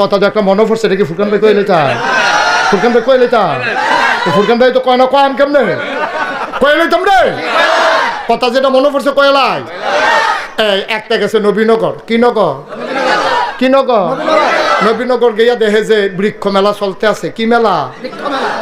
কথা একটা মনে পড়ছে, এটা কি ফুরকান ভাই কইলে তা ফুরকান ভাই কইলে তা তো ফুরকান ভাই তো কয় না, কয় কেমনে? কইলে তোমরে? কথা যেটা মনে পড়ছে কয়লাই এই, একটা গেছে নবীনগর। কি নগর? কি নগর? নবীনগর গিয়া দেখে যে বৃক্ষ মেলা চলতে আছে। কি মেলা?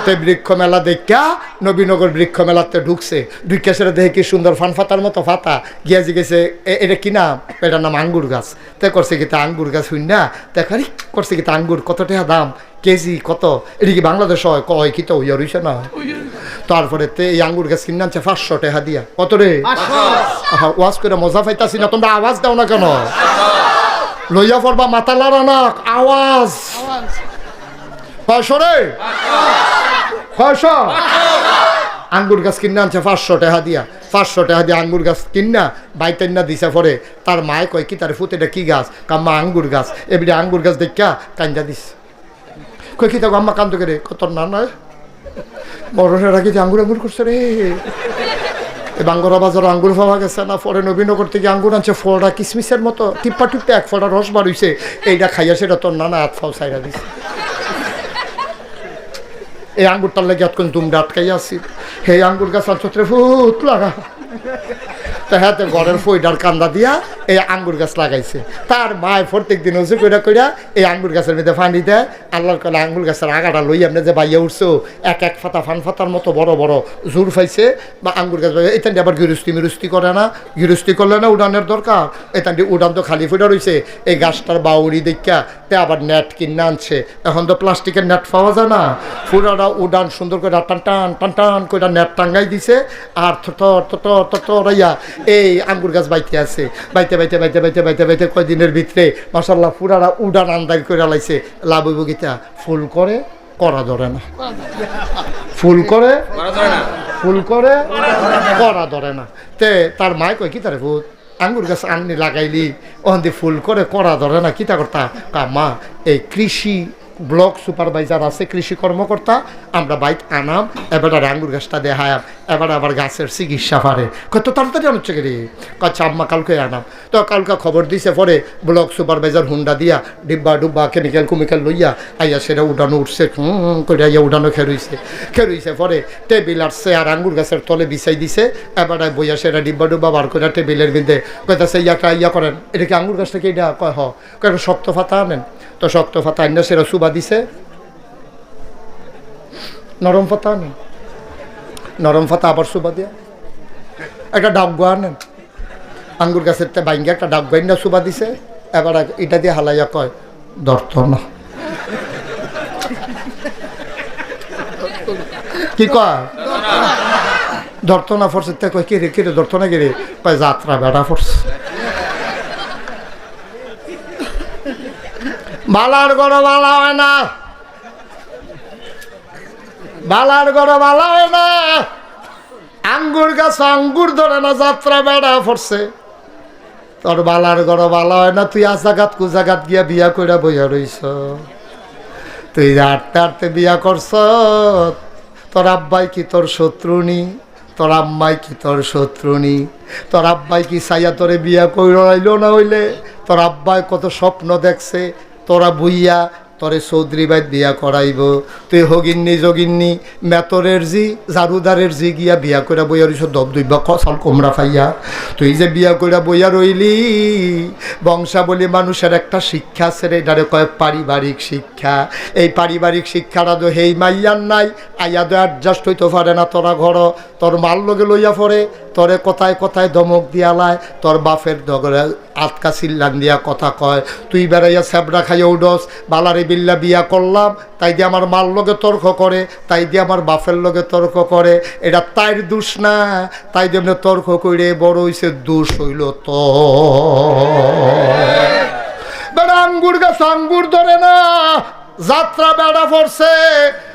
তে বৃক্ষ মেলা দেখা নবীনগর বৃক্ষ মেলাতে ঢুকছে। ঢুকে সেটা দেখে কি সুন্দর ফান ফাতার মতো ফাতা। গিয়া জিগেছে এটা কি নাম? এটার নাম আঙ্গুর গাছ। তে করছে কি তা আঙ্গুর গাছ হইন না? দেখারি করছে কি তা আঙ্গুর কত টাকা দাম? কেজি কত? এটা কি বাংলাদেশ হয়? কয় কি তো ইয়া রইছে না? তারপরে তে এই আঙ্গুর গাছ কিনে আনছে পাঁচশো টাকা দিয়া। কত রে? ওয়াজ করে মজা পাইতাছি না তোমরা আওয়াজ দাও না কেন? লইয়া পড়বা মাথা লারা না আওয়াজ। কয়শো রে? কয়শো আঙ্গুর গাছ কিনে আনছে পাঁচশো টাকা দিয়া। পাঁচশো টাকা দিয়ে আঙ্গুর গাছ কিনা বাইতেন না দিছে পরে। তার মায় কয় কি তার ফুতেটা কি গাছ? কাম্মা আঙ্গুর গাছ। এবারে আঙ্গুর গাছ দেখা কান্দা দিস। কই কি তাকে আম্মা কান্দ করে? কত না নয় বড়রা রাখি যে আঙ্গুর আঙ্গুর করছে রে? বাঙ্গরা বাজার আঙ্গুর পাওয়া গেছে না পরে নবীনগর থেকে আঙ্গুর আনছে। ফলটা কিসমিসের মতো টিপ্পা টিপ্পা এক ফলটা রস বার হইছে এইটা খাইয়া সেটা তোর নানা হাত ফাও সাইরা দিছে। এই আঙ্গুরটার লেগে এতক্ষণ দুমডা আটকাই আসি সেই আঙ্গুর গাছ আনছত্রে ফুত লাগা। তা হ্যাঁ ঘরের ফইডার কান্দা দিয়া এই আঙ্গুর গাছ লাগাইছে তার মায় প্রত্যেক দিন উঁচু কইরা কইরা এই আঙ্গুর গাছের মধ্যে পানি দেয় আল্লাহর কলে আঙ্গুর গাছের আগাটা লই আপনি যে বাইয়া উঠছো এক এক ফাতা ফান ফাতার মতো বড় বড় জোর পাইছে বা আঙ্গুর গাছ এখান আবার গিরস্তি মিরস্তি করে না গিরস্তি করলে না উড়ানের দরকার এখান উড়ান তো খালি ফুটা রইছে এই গাছটার বাউরি দেখা তে আবার নেট কিনে আনছে এখন তো প্লাস্টিকের নেট পাওয়া যায় না ফুরাটা উড়ান সুন্দর করে টান টান টান টান করে নেট টাঙ্গাই দিছে আর থর থর থর ইয়া এই আঙ্গুর গাছ বাইতে আছে বাইতে বাইতে বাইতে বাইতে বাইতে বাইতে বাইতে কয়দিনের ভিতরে? মাসাল্লাহ ফুরারা উড়ান আন্দাজ করে লাইছে। লাভ বগিতা গীতা ফুল করে করা ধরে না। ফুল করে ফুল করে করা ধরে না। তে তার মায় কয় কি তার ভূত? আঙ্গুর গাছ আননি লাগাইলি। ওখান দিয়ে ফুল করে করা ধরে না কিতা করতা? মা এই কৃষি ব্লক সুপারভাইজার আছে, কৃষি কর্মকর্তা। আমরা বাইক আনাম, এবার আঙ্গুর গাছটা দেখায়াম, এবার আবার গাছের চিকিৎসা পারে। কত তাড়াতাড়ি আনছে রে? কচ্ছে আম্মা কালকে আনাম। তো কালকে খবর দিছে পরে ব্লক সুপারভাইজার হুন্ডা দিয়া ডিব্বা ডুব্বা কেমিক্যাল কুমিক্যাল লইয়া আইয়া সেটা উঠানো উঠছে, হুম করে আইয়া উঠানো খেরুইছে। খেরুইছে পরে টেবিল আসছে আর আঙ্গুর গাছের তলে বিছাই দিছে, এবার বইয়া সেটা ডিব্বা ডুব্বা বার করে টেবিলের বিন্দে কইতাছে, ইয়াটা ইয়া করেন। এটা কি আঙ্গুর গাছটা কি এটা? কয় হ। শক্ত ফাতা আনেন? তো শক্ত ফাতা আইনা সেটা সুবা দিছে। নরম ফাতা আনেন নরম ফাতা আবার সুবা দিয়া। একটা ডাবগা আনেন। আঙ্গুর গাছের বাইঙ্গে একটা ডাবগা ইন্ডা সুবা দিছে। এবার এটা দিয়ে হালাইয়া কয় দর্ত না। কি কয়? ধরতো না। ফরছে তে কয় কিরে কিরে ধরতো না কিরে কয়, যাত্রা বেড়া ফরছে। বালার গড় বালা হয় না। বালার গড় বালা হয় না। আঙ্গুর গাছ, আঙ্গুর ধরে না, যাত্রা বেড়া ফরছে তোর বালার গড় বালা হয় না, তুই আজাগাত কুজাগাত গিয়া বিয়া কইরা বইয়া রইছ। তুই আটতে আটতে বিয়া করছ, তোর আব্বাই কি তোর শত্রুনি তোর আম্মাই কি তোর শত্রুনি তোর আব্বাই কি সাইয়া তোরে বিয়া কইর আইলো না হইলে? তোর আব্বাই কত স্বপ্ন দেখছে তোরা বুইয়া তোরে চৌধুরী বাইত বিয়া করাইব। তুই হগিন্নি যোগিন্নি মেতরের জি, জারুদারের জি গিয়া বিয়া কইরা বইয়া রইছ, দব দুইবা কসাল কোমরা ফাইয়া। তুই যে বিয়া কইরা বইয়া রইলি, বংশাবলী মানুষের একটা শিক্ষা আছে রে, এটারে কয় পারিবারিক শিক্ষা। এই পারিবারিক শিক্ষাটা তো হেই মাইয়ার নাই আইয়া তো অ্যাডজাস্ট হইতে পারে না তোরা ঘর। তোর মাল লগে লইয়া পড়ে, তোরে কথায় কথায় ধমক দিয়ালায় তোর বাপের দগরে আটকা চিল্লান দিয়া কথা কয়। তুই বেড়াইয়া স্যাবরা খাইয়া উডস, বালারে বিল্লা বিয়া করলাম, তাই দিয়ে আমার মার লগে তর্ক করে, তাই দিয়ে আমার বাপের লগে তর্ক করে। এটা তাইর দোষ না, তাই দিয়ে তর্ক করে বড় হইছে, দোষ হইল তো বেড়া আঙ্গুর গাছ আঙ্গুর ধরে না, যাত্রা বেড়া পড়ছে।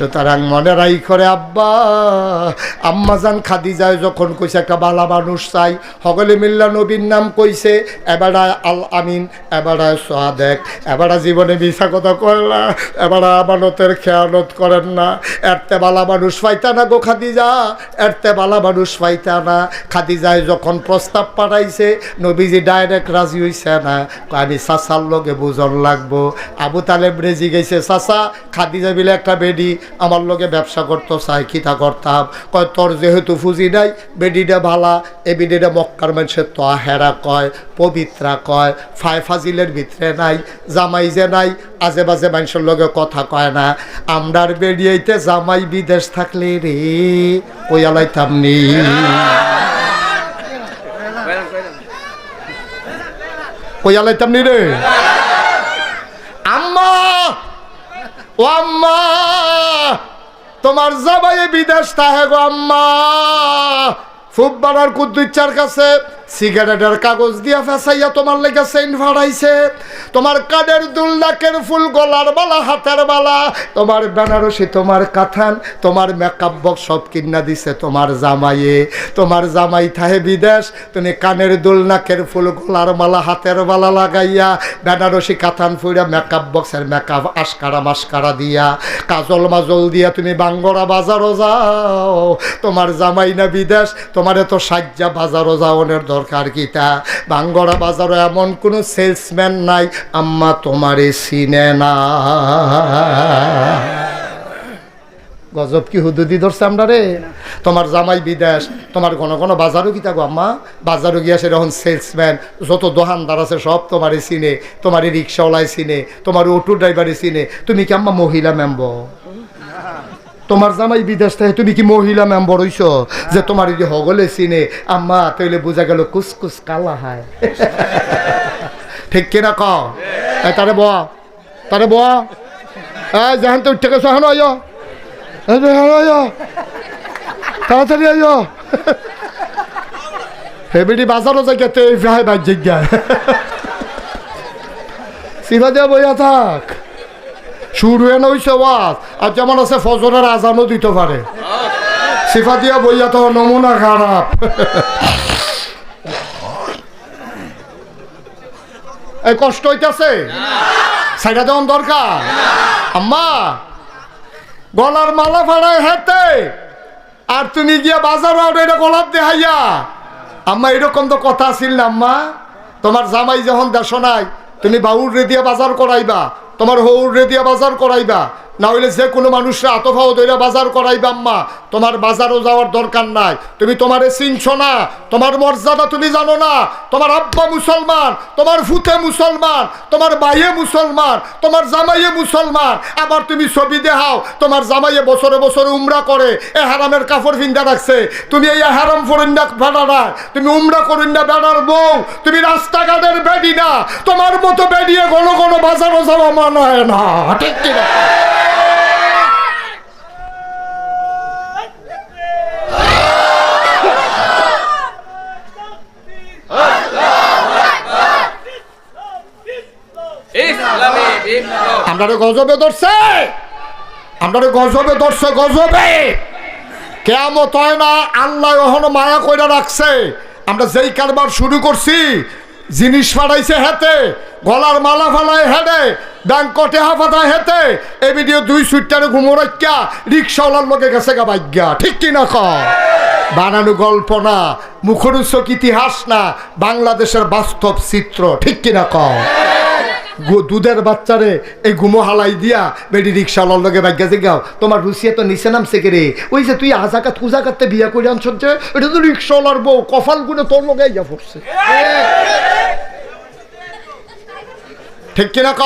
সুতরাং মনে রাই করে, আব্বা, আম্মা জান খাদি যায় যখন কইছে, একটা বালা মানুষ চাই সকলে মিল্লা নবীর নাম কইছে, এবারা আল আমিন, এবারা সোয়াদেক এবারা জীবনে মিশা কথা কয়লা এবারা আমানতের খেয়ালত করেন না, এরতে বালা মানুষ পাইতা না গো খাদিজা, এরতে বালা মানুষ পাইতা না। খাদিজায় যখন প্রস্তাব পাঠাইছে, নবীজি ডাইরেক্ট রাজি হইছে না আমি চাচার লগে বুঝন লাগবো। আবু তালেব রেজি গেছে চাচা খাদিজা বিলে একটা বেডি আমার লগে ব্যবসা করতো চাই করতাম। কয়, তোর যেহেতু ফুজি নাই বেডিটা ভালা এ বেডিটা মক্কার মানুষের তো হেরা কয়, পবিত্রা কয় ফাই ফাজিলের ভিতরে নাই, জামাই যে নাই, আজে বাজে মানুষের লগে কথা কয় না। আমরার বেরিয়েতে জামাই বিদেশ থাকলে রে ওই আলাইতাম নি। ওই আলাইতাম নি রে আম্মা ও আম্মা তোমার জামাই বিদেশ তাহে গো আম্মা। ফুটবলার কুদ্দুচ্চার কাছে সিগারেটের কাগজ দিয়া ফেসাইয়া তোমার লেগে সেন্ট ভাড়াইছে তোমার কানের দুল, নাকের ফুল, গলার বালা হাতের বালা তোমার বেনারসি, তোমার কাথান তোমার মেকআপ বক্স সব কিনা দিছে তোমার জামাইয়ে। তোমার জামাই থাহে বিদেশ, তুমি কানের দুল, নাকের ফুল, গলার মালা, হাতের বালা লাগাইয়া বেনারসি কাথান ফুইরা মেকআপ বক্সের মেকআপ আশকারা মাস্কারা দিয়া। কাজল মাজল দিয়া তুমি বাঙ্গরা বাজারও যাও। তোমার জামাই না বিদেশ, তোমার এত সাজ্জা বাজারও যাওয়ানোর দরকার। কিতা বাঙ্গরা বাজারও এমন কোনো সেলসম্যান নাই, আম্মা তোমারে চিনে না। গজব কি হুদুদি ধরছে আমরা রে তোমার জামাই বিদেশ, তোমার ঘন ঘন বাজারও কি থাকো আম্মা? বাজারও গিয়া সেরকম সেলসম্যান যত দোকানদার আছে সব তোমারে চিনে, তোমার রিক্সাওয়ালায় চিনে, তোমার অটো ড্রাইভারে চিনে। তুমি কি আম্মা মহিলা মেম্বর তোমার জামাই বিদেশ থেকে, তুমি কি মহিলা মেম্বর হইছ? যে তোমার যদি হগলে চিনে, আম্মা, তাইলে বোঝা গেল কুসকুস কালা হায়। ঠিক কিনা ক তারে ব তারে ব যেহান তো উঠে গেছো, এখন আইয়। এই যে এখন আইয়। তাড়াতাড়ি আইয়। হেবিডি বাজারও যাই গেতে এই ভাই বাজ জিজ্ঞায় সিভা বইয়া থাক। শুরু এনে হইছে ওয়াজ। আর যেমন আছে ফজরের আজানও দিতে পারে। সিফা দিয়া বইয়া তো নমুনা খারাপ। এই কষ্ট হইতাছে? সাইডা দেওয়ান দরকার? আম্মা, গলার মালা ফাড়ায় হেতে আর তুমি গিয়া বাজার এটা গলাপ দেহাইয়া আম্মা, এরকম তো কথা আছিল না, আম্মা। তোমার জামাই যখন দেশ নাই, তুমি বাউর রে দিয়া বাজার করাইবা। তোমার হৌর রেদিয়া বাজার করাইবা। না হইলে যে কোনো মানুষরা আতফাও দইরা বাজার করাইবা, আম্মা। তোমার বাজারও যাওয়ার দরকার নাই। তুমি তোমারে চিনছো না। তোমার মর্যাদা তুমি জানো না। তোমার আব্বা মুসলমান, তোমার ফুতে মুসলমান, তোমার বাইয়ে মুসলমান, তোমার জামাইয়ে মুসলমান। আবার তুমি ছবি দেখাও, তোমার জামাইয়ে বছরে বছরে উমরা করে, এ হারামের কাপড় ভিন্দা রাখছে। তুমি এই হারাম ফরিন্দা ভাড়া না। তুমি উমরা করিন্দা বেড়ার বউ। তুমি রাস্তাঘাটের বেডি না। তোমার মতো বেরিয়ে ঘন ঘন বাজারও যাওয়া মনে হয় না। ঠিক কিনা? আমরা গজবে ধরছে? আমরা গজবে ধরছে, গজবে। কেমত হয় না, আল্লাহ ওহনো মায়া কইরা রাখছে। আমরা যেই কারবার শুরু করছি, জিনিস ফাটাইছে হেতে গলার মালা ফালায় হেডে ব্যাংকটে হাফাতা হেতে এই ভিডিও দুই সুইটারে ঘুমোরাইকা রিক্সাওয়ালার লোকে গেছে গা বাইজ্ঞা ঠিক কি না বানানো গল্প না, মুখরোচক ইতিহাস না, বাংলাদেশের বাস্তব চিত্র। ঠিক কিনা ক গু- দুধের বাচ্চারে এই গুমো হালাই দিয়া বেডি রিক্সাওয়ালার লগে বাইক গেছে গাও। তোমার রুসিয়া তো নিচে নামছে কে রে? ওই যে তুই আজাকাত কুজাকাতে বিয়া করে আনছ যে, এটা তো রিক্সাওয়ালার বউ কফাল গুনে তোর লগে ইয়া পড়ছে। ঠিক কিনা ক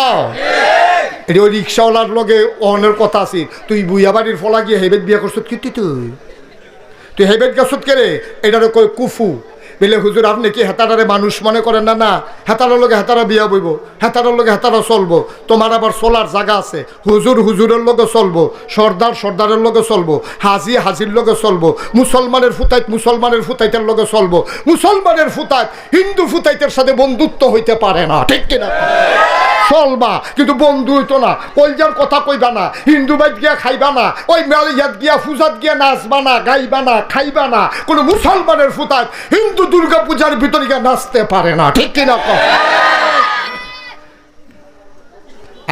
এটা ওই রিক্সাওয়ালার লগে অনের কথা আছে। তুই বুইয়া বাড়ির ফলা গিয়ে হেবেদ বিয়া করছ কি তুই তুই? হেবেদ গেছত কে রে? এটারে কয় কুফু। বলে হুজুর, আপনি কি হেতারে মানুষ মনে করেন না? না, হেতারের লগে হেতারা বিয়া বইব, হেতারের লগে হেতারা চলবো। তোমার আবার চলার জায়গা আছে। হুজুর হুজুরের লগে চলবো, সর্দার সর্দারের লগে চলবো, হাজি হাজির লগে চলবো, মুসলমানের ফুতাইত মুসলমানের ফুতাইতের লগে চলবো। মুসলমানের ফুতাইত হিন্দু ফুতাইতের সাথে বন্ধুত্ব হইতে পারে না, ঠিক কিনা? চলবা, কিন্তু বন্ধু হইতো না। কলজার কথা কইবা না। হিন্দু বাইত গিয়া খাইবা না। ওই মেলিয়াত গিয়া পূজাত গিয়া নাচবা না, গাইবা না, খাইবা না। কোনো মুসলমানের ফুতায় হিন্দু দুর্গা পূজার ভিতরে গিয়া নাচতে পারে না। ঠিক কিনা কও?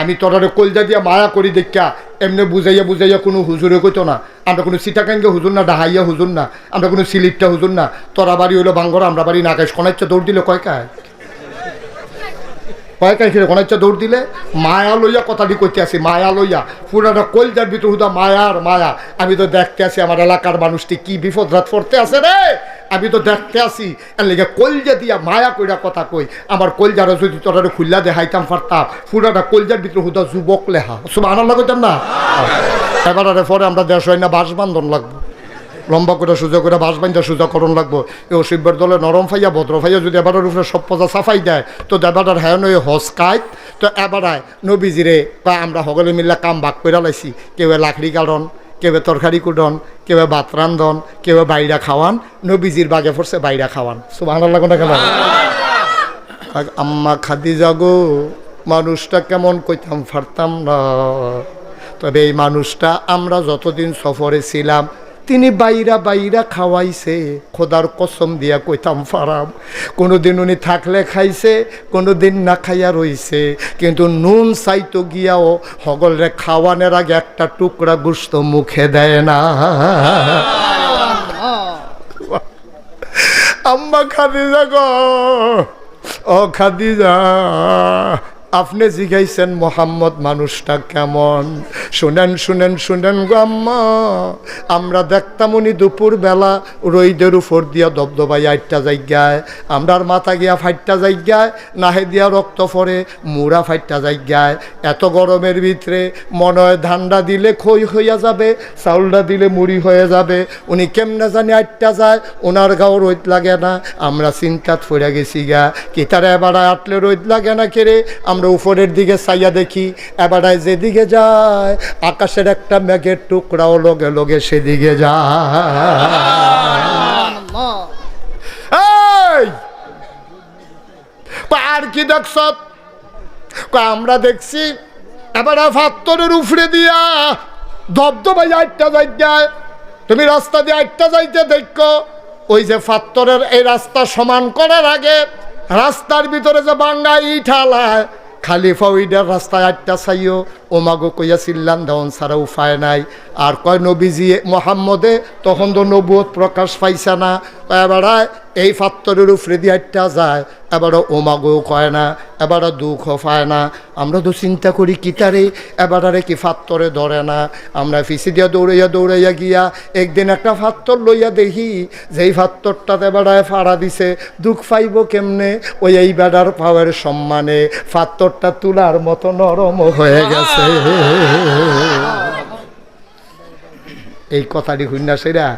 আমি তোরারে কলজা দিয়া মায়া করি দেখা এমনি বুঝাইয়া বুঝাইয়া কোনো হুজুরে কইতো না। আমরা কোনো সিটাকাঙ্গে হুজুর না, ডাহাইয়া হুজুর না। আমরা কোনো সিলিপটা হুজুর না। তোরা বাড়ি হইল বাঙ্গর আমরা বাড়ি নাকাশ কোনাইচ্ছে দৌড় দিলে কয় কায়? কয় কায় খিরে দৌড় দিলে মায়া লইয়া কথাটি কইতে আসি, মায়া লইয়া। পুরাটা কলজার ভিতর হুদা মায়ার মায়া। আমি তো দেখতে আসি আমার এলাকার মানুষটি কি বিপদ রাত পড়তে আছে রে? আমি তো দেখতে আসি, এর লেগে কলজা দিয়া মায়া কইরা কথা কই। আমার কলজারও যদি তোরা খুললা দেখাইতাম পারতাম। পুরাটা কলজার ভিতর হুদা যুবক লেহা। সব আনার লাগতাম না? এবার পরে আমরা দেশ হয় না বাস বান্ধন লাগবো। লম্বা করে সোজা করে বাস বান্ধা সোজা করণ লাগবো। এই অসিব্যের দলে নরম ফাইয়া, ভদ্র ফাইয়া যদি এবারের উপরে সব পজা সাফাই দেয়, তো এবারের হ্যাঁ নয় হস কাইত। তো এবারায় নবীজিরে, বা আমরা সকলে মিল্লা কাম ভাগ করে লাইছি। কেউ লাকড়ি কারণ কেউ তরকারি কুটন, কেউ ভাত রান্ধন, কেউ বাইরা খাওয়ান, নবীজির বাগে পড়ছে বাইরা খাওয়ান। সব আনার লাগো না কেন আম্মা খাদি যাগো মানুষটা কেমন কইতাম পারতাম না। তবে এই মানুষটা আমরা যতদিন সফরে ছিলাম তিনি বাইরা বাইরা খাওয়াইছে, খোদার কসম দিয়া কইতাম, ফারাম। কোনোদিন উনি থাকলে খাইছে, কোনোদিন না খাইয়া রইছে। কিন্তু নুন চাইতো গিয়াও হগলরে খাওয়ানোর আগে একটা টুকরা গুস্ত মুখে দেয় না। আম্মা খাদিজা গো, ও খাদিজা আপনি জিগাইছেন মোহাম্মদ, মানুষটা কেমন? শুনেন শুনেন শুনেন গো আম্মা। আমরা দেখতাম উনি দুপুর বেলা রইদের উপর দিয়া দবদবাই আটটা জায়গায়, আমরার মাথা গিয়া ফাইটটা জায়গায়, নাহে দিয়া রক্ত পরে মুড়া ফাইটটা জায়গায়। এত গরমের ভিতরে মনে হয় ধান্ডা দিলে খই হইয়া যাবে, চাউলটা দিলে মুড়ি হয়ে যাবে। উনি কেমনে জানি আটটা যায় ওনার গাও রোদ লাগে না। আমরা চিন্তাত পড়ে গেছি গা, কি তারা এবার আটলে রোদ লাগে না কেড়ে আমরা উপরের দিকে চাইয়া দেখি এবারায় যেদিকে যায়, আকাশের একটা মেঘের টুকরাও লগে লগে সেদিকে যায়। আর কি দেখছ? আমরা দেখছি এবার ফাত্তরের উফরে দিয়া দবদবাই আটটা জায়গায় তুমি রাস্তা দিয়ে আটটা যাইতে দেখো, ওই যে ফাত্তরের এই রাস্তা সমান করার আগে রাস্তার ভিতরে যে বাঙ্গা ইঠালায় খালি ফাউইডার রাস্তায় আটটা চাইও, ওমাগো কইয়া চিল্লান ধন ছাড়া উপায় নাই। আর কয় নবীজি, মোহাম্মদে তখন তো নবুয়ত প্রকাশ পাইছে না। এবারায় এই ফাত্তরের উপরে দিয়ে আটটা যায়, এবারও ওমাগো কয় না, এবারও দুঃখ পায় না। আমরা তো চিন্তা করি কিতারে এবারে কি ফাত্তরে ধরে না? আমরা ফিসি দিয়া দৌড়াইয়া দৌড়াইয়া গিয়া একদিন একটা ফাত্তর লইয়া দেখি, যেই ফাত্তরটাতে বেড়ায় ফাড়া দিছে, দুঃখ পাইব কেমনে? ওই এই বেড়ার পাওয়ার সম্মানে ফাত্তরটা তুলার মতো নরম হয়ে গেছে। এই কথাটি শুননা সেরা।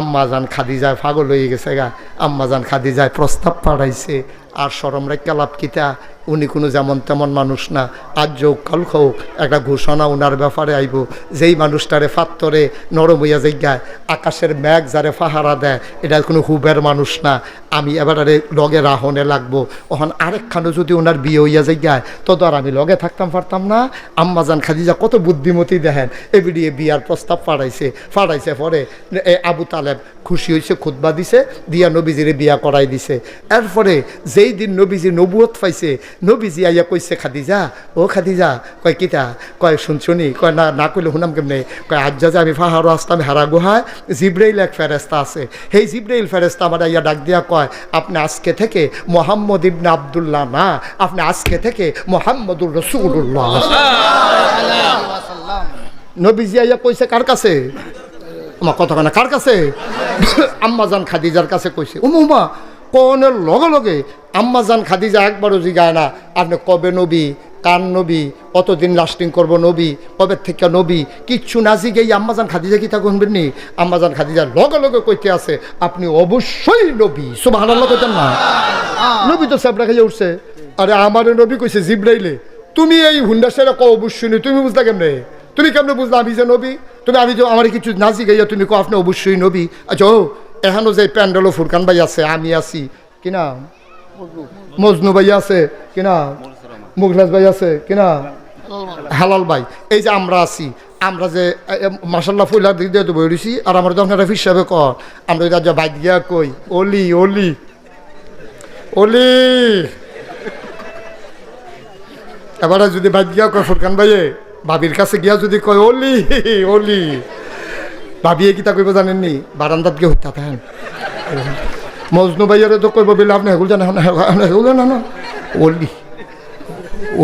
আম্মাজান খাদিজায় পাগল হয়ে গেছে গা। আম্মাজান খাদিজায় প্রস্তাব পাঠাইছে, আর সরম রেখা লাভ কিতা উনি কোনো যেমন তেমন মানুষ না। আজ যোগ কাল হোক, একটা ঘোষণা ওনার ব্যাপারে আইব। যেই মানুষটারে ফাত্তরে নরম হইয়া জায়গায় আকাশের ম্যাগ যারে ফাহারা দেয়, এটা কোনো হুবের মানুষ না। আমি এবারে লগে রাহনে লাগবো। ওখান আরেকখানো যদি ওনার বিয়ে হইয়া জায়গায় তো আর আমি লগে থাকতাম পারতাম না। আম্মাজান খাদিজা কত বুদ্ধিমতী দেখেন। এবিডিয়ে বিয়ার প্রস্তাব পাঠাইছে পাঠাইছে পরে এ আবু তালেব খুশি হয়েছে খুতবা দিছে, দিয়া নবীজিরে বিয়া করাই দিছে। এরপরে যেই দিন নবীজি নবুয়ত পাইছে নবীজি আইয়া কইছে, খাদিজা, ও খাদিজা, কয় কিতা? কয় শুনছুনি কয়, না না কইলে শুনাম কেমনে? কয়, আজ যা যে আমি ফাহারও আসতাম, হেরা গুহায়, জিব্রাইল এক ফেরেস্তা আছে। সেই জিব্রাইল ফেরেস্তা আমার আইয়া ডাক দিয়া কয়, আপনি আজকে থেকে মোহাম্মদ ইবনে আবদুল্লাহ না, আপনি আজকে থেকে মোহাম্মদুর রসুল্লাহ নবীজি আইয়া কইছে, কার কাছে? আমার কথা কার কাছে? আম্মাজান খাদিজার কাছে কইছে উমা কনের লগে লগে আম্মাজান খাদিজা একবারও জিগায় না, আপনি কবে নবী কান নবী, কতদিন লাস্টিং করব নবী, কবে থেকে নবী, কিচ্ছু না জিগেই আম্মাজান খাদিজা কি তা শুনবেন নি আম্মাজান খাদিজার লগে লগে কইতে আছে, আপনি অবশ্যই নবী সুবাহ কইতেন না। নবী তো সাবরা খাইয়া উঠছে। আরে আমার নবী কইছে জিব্রাইলে, তুমি এই হুন্ডা সেরা ক অবশ্যই নই, তুমি বুঝলা কেমনে? তুমি কেমনে বুঝলা আমি যে নবী? তুমি আমি যে আমার কিছু নাচি গাইয়া তুমি কো আপনি অবশ্যই নবী? আচ্ছা এখানো যে প্যান্ডেল ফুরকান ভাই আছে, আমি আছি। কিনা মজনু ভাই আছে কিনা মুখলাস ভাই আছে কিনা হালাল ভাই। এই যে আমরা আছি, আমরা যে মাসাল্লাহ ফুলা দিক দিয়ে তো বইছি আর আমরা যখন একটা হিসাবে ক আমরা ওই যা বাইক গিয়া কই, অলি অলি অলি। এবারে যদি বাইক গিয়া কয় ফুরকান ভাইয়ে, ভাবির কাছে গিয়া যদি কয়, অলি অলি। ভাবিয়ে কি তা কইব জানেননি? বারান্দাত গিয়ে হত্যা থাকেন মজনু ভাইয়ারে তো কইব বলে আপনি হেগুল জানেন হেগুল জানেন না অলি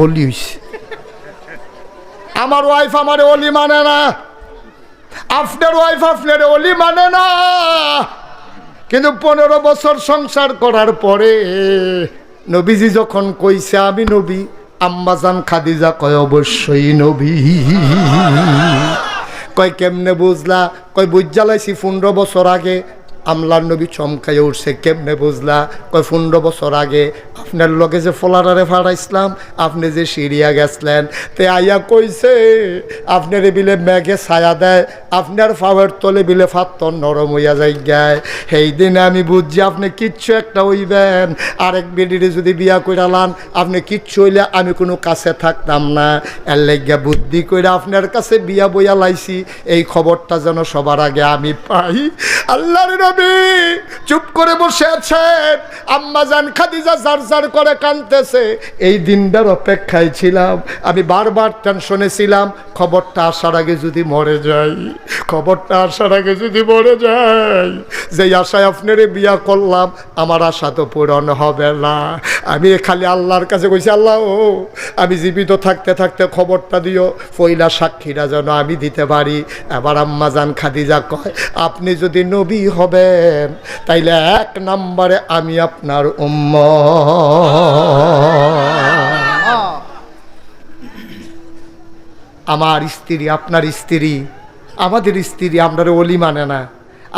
অলি হইছে আমার ওয়াইফ আমার অলি মানে না। আপনার ওয়াইফ আপনার অলি মানে না। কিন্তু পনেরো বছর সংসার করার পরে নবীজি যখন কইছে আমি নবী আম্মাজান খাদিজা কয় অবশ্যই নবী। কয় কেমনে বুঝলা? কয় বুঝ জ্বালাইছি পনেরো বছর আগে। আমলার নবী চমকাই উঠছে, কেমনে বুঝলা? কয়, পনেরো বছর আগে আপনার লগে যে ফলারারে ফাড়াইছিলাম আপনি যে সিরিয়া গেছলেন, তে আইয়া কইছে, আপনার বিলে মেঘে ছায়া দেয়, আপনার ফাওয়ার তলে বিলে ফাত্তর নরম হইয়া যাই গায় সেই দিনে আমি বুঝছি আপনি কিচ্ছু একটা হইবেন। আরেক বেডিরে যদি বিয়া কইরালান আপনি কিচ্ছু হইলে আমি কোনো কাছে থাকতাম না। এর লেগিয়া বুদ্ধি কইরা আপনার কাছে বিয়া বইয়া লাইছি, এই খবরটা যেন সবার আগে আমি পাই। আল্লাহর নবী, চুপ করে বসে আছেন। আম্মা জান খাদিজা জার জার করে কানতেছে এই দিনটার অপেক্ষায় ছিলাম, আমি বারবার টেনশনে ছিলাম, খবরটা আসার আগে যদি মরে যাই, খবরটা আসার আগে যদি মরে যাই আশায় আপনারে বিয়া করলাম, আমার আশা তো পূরণ হবে না। আমি খালি আল্লাহর কাছে কইছি, আল্লাহ ও, আমি জীবিত থাকতে থাকতে খবরটা দিও, পয়লা সাক্ষীরা যেন আমি দিতে পারি। এবার আম্মা জান খাদিজা কয়, আপনি যদি নবী হবেন তাইলে এক নম্বরে আমি আপনার উম্ম আমার স্ত্রী, আপনার স্ত্রী, আমাদের স্ত্রী আপনার অলি মানে না।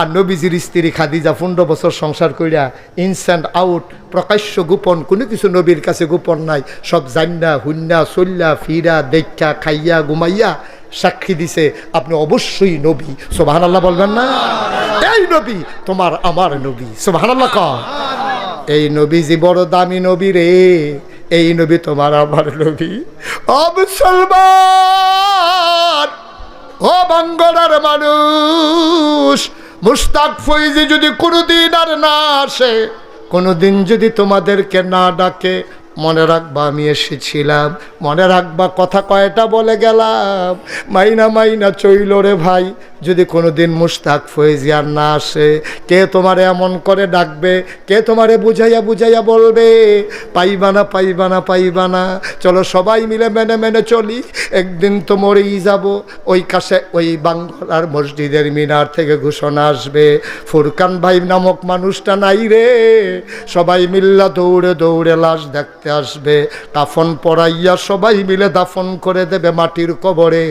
আর নবীজির স্ত্রী খাদিজা পনেরো বছর সংসার কইরা ইনস্ট্যান্ট আউট প্রকাশ্য গোপন, কোনো কিছু নবীর কাছে গোপন নাই। সব জান্না হুন্না চল্লা ফিরা দেখা খাইয়া, ঘুমাইয়া সাক্ষী দিছে, আপনি অবশ্যই নবী। সোবাহান আল্লাহ বলবেন না? এই নবী, তোমার আমার নবী। সোবাহান আল্লাহ কন এই নবীজি বড় দামি নবী রে। এই নবী তোমার আমার নবী। ও মুসলমান! ও বাঙ্গলার মানুষ! মুস্তাক ফৈজি যদি কোনোদিন আর না আসে, কোনোদিন যদি তোমাদেরকে না ডাকে মনে রাখবা আমি এসেছিলাম। মনে রাখবা কথা কয়টা বলে গেলাম। মাইনা মাইনা চইল রে ভাই, যদি কোনোদিন মুস্তাক ফয়েজি আর না আসে, কে তোমারে এমন করে ডাকবে? কে তোমারে বুঝাইয়া বুঝাইয়া বলবে? পাইবা না পাইবা না পাইবা না। চলো সবাই মিলে মেনে মেনে চলি। একদিন তো মরেই যাব। ওই কাছে ওই বাংলার মসজিদের মিনার থেকে ঘোষণা আসবে। ফুরকান ভাই নামক মানুষটা নাই রে। সবাই মিল্লা দৌড়ে দৌড়ে লাশ দেখতে আসবে কাফন পরাইয়া সবাই মিলে দাফন করে দেবে মাটির কবরে।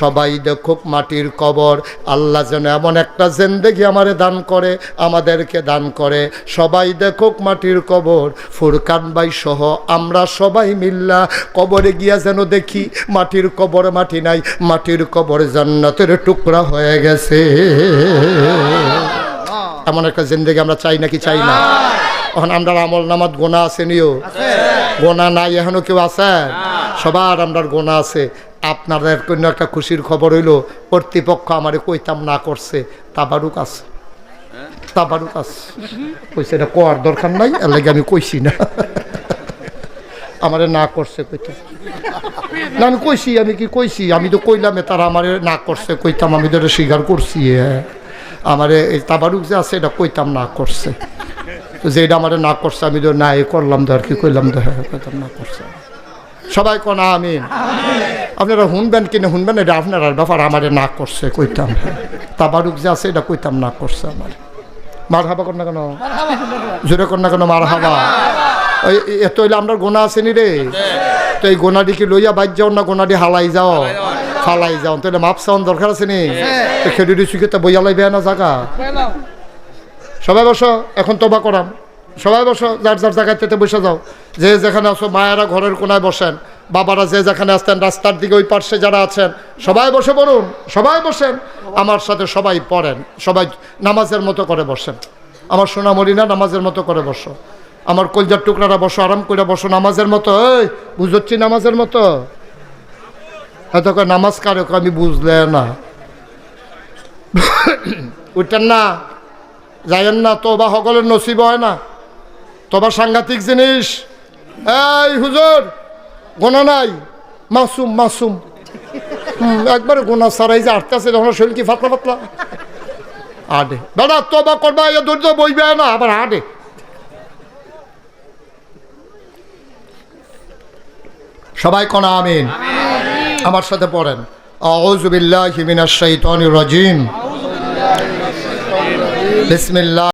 সবাই দেখুক মাটির কবর আল্লাহ যেন এমন একটা জেন্দেগি আমারে দান করে আমাদেরকে দান করে। সবাই দেখুক মাটির কবর ফুরকান বাই সহ আমরা সবাই মিল্লা কবরে গিয়া যেন দেখি মাটির কবর মাটি নাই মাটির কবর জান্নাতের টুকরা হয়ে গেছে। এমন একটা জিন্দেগি আমরা চাই নাকি চাই না? এখন আমরা আমল নামাত গোনা আছে নিও? গোনা নাই এখনও কেউ আছে? সবার আমরা গোনা আছে। আপনাদের কোনো একটা খুশির খবর হইল কর্তৃপক্ষ আমারে কইতাম না করছে। তাবারুক আছে। তাবারুক আছে। কইছে এটা কোয়ার দরকার নাই? এর লাগে আমি কইছি না। আমারে না করছে কইতাম না আমি কইছি আমি কি কইছি? আমি তো কইলাম তারা আমারে না করছে কইতাম আমি তো এটা স্বীকার করছি হ্যাঁ আমারে এই তাবারুক যে আছে এটা কইতাম না করছে। যে এটা আমারে না করছে, আমি তো না, এ করলাম তো আর কি, কইলাম তো হ্যাঁ না করছে। সবাই কোন, আমিন। আপনারা শুনবেন কিনা শুনবেন, এটা আপনার ব্যাপার, আমারে না করছে, কইতাম তাবারুক যে আছে, এটা কইতাম না করছে আমার। মার হাবা কর না কেন? জোরে কর না কেন মার হাবা এত হইলে আমরা গোনা আসেনি রে? তো এই গোনাটি কি লইয়া বাইর যাও না গোনাটি হালাই যাও? ফালাই যাও, তাহলে মাপ চাওয়ান দরকার আছে নি? তো খেডুডি সুখে তো বইয়া লাইবে না জায়গা সবাই বসো, এখন তবা করাম। সবাই বসো, যার যার জায়গায় তেতে বসে যাও। যে যেখানে আসো মায়েরা ঘরের কোনায় বসেন। বাবারা যে যেখানে আসতেন রাস্তার দিকে ওই পার্শ্বে যারা আছেন, সবাই বসে পড়ুন, সবাই বসেন। আমার সাথে সবাই পড়েন, সবাই নামাজের মতো করে বসেন। আমার সোনামণি না নামাজের মতো করে বসো। আমার কলজার টুকরাটা বসো, আরাম করে বসো, নামাজের মতো, এই, বুঝচ্ছি নামাজের মতো? হয়তো নামাজ কারে আমি বুঝলে না। উঠতেন না। যাইয়েন না, তোবা সকলের নসিব হয় না। তোবা সাংঘাতিক জিনিস। এই হুজুর, গোনা নাই। মাসুম মাসুম। একবারে গোনা সারাই যে আটতে আছে যখন শরীর কি ফাতলা ফাতলা? আডে বেড়া তোবা করবা, এ ধৈর্য বইবে না, আবার আডে সবাই কোনা আমিন? আমার সাথে পড়েন। আউযু বিল্লাহি মিনাশ শাইতানির রাজিম। বিসমিল্লাহ।